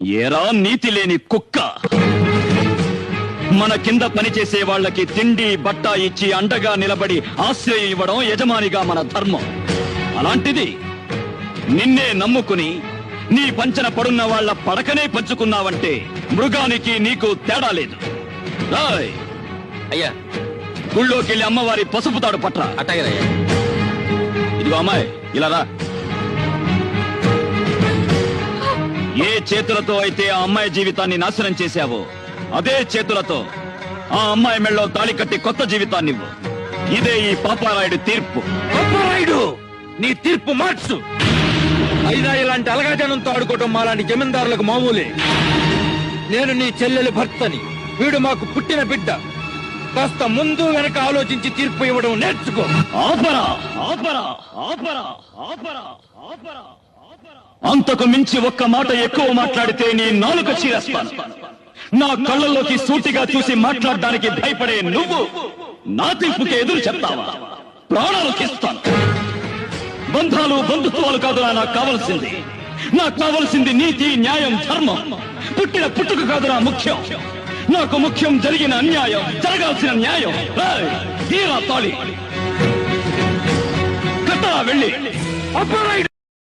ఏరా నీతి లేని కుక్క? మన కింద పనిచేసే వాళ్ళకి తిండి బట్ట ఇచ్చి అండగా నిలబడి ఆశ్రయం ఇవ్వడం యజమానిగా మన ధర్మం. అలాంటిది నిన్నే నమ్ముకుని నీ పంచన పడున్న వాళ్ళ పడకనే పంచుకున్నావంటే మృగానికి నీకు తేడా లేదు. రాయ్! అయ్యా! గుళ్ళోకెళ్ళి అమ్మవారి పసుపు తాడు పట్రా. అట్టగేనయ్యా ఇదిగో అమ్మాయి ఇలా రా. చేతులతో అయితే ఆ అమ్మాయి జీవితాన్ని నాశనం చేశావో. అదే చేతులతో ఆ అమ్మాయి మెళ్ళో తాళి కట్టి కొత్త జీవితాన్ని ఇదే ఈ పాపారాయుడు తీర్పు. అప్పరాయుడు నీ తీర్పు మార్చు! అయినా ఇలాంటి అలగాజనంతో ఆడుకోవటం మాలాంటి జమీందారులకు మామూలే. నేను నీ చెల్లెలి భర్తని. వీడు మాకు పుట్టిన బిడ్డ. కాస్త ముందు వెనక ఆలోచించి తీర్పు ఇవ్వడం నేర్చుకో. ఆపరా! ఆపరా! ఆపరా! ఆపరా! ఆపరా! ఆపరా. అంతకు మించి ఒక్క మాట ఎక్కువ మాట్లాడితే నీ నాలుక చీరేస్తాను నా కళ్ళల్లోకి సూటిగా చూసి మాట్లాడడానికి భయపడే నువ్వు నా తీర్పుకి ఎదురు చెప్తావా? ప్రాణాలు ఇస్తాను. బంధాలు బంధుత్వాలు కాదురా నాకు కావలసింది. నాకు కావలసింది నీతి న్యాయం ధర్మం. పుట్టిన పుట్టుక కాదురా ముఖ్యం. నాకు ముఖ్యం జరిగిన అన్యాయం జరగాల్సిన న్యాయం. తీరా తాళి. కట్టరా వెళ్ళి.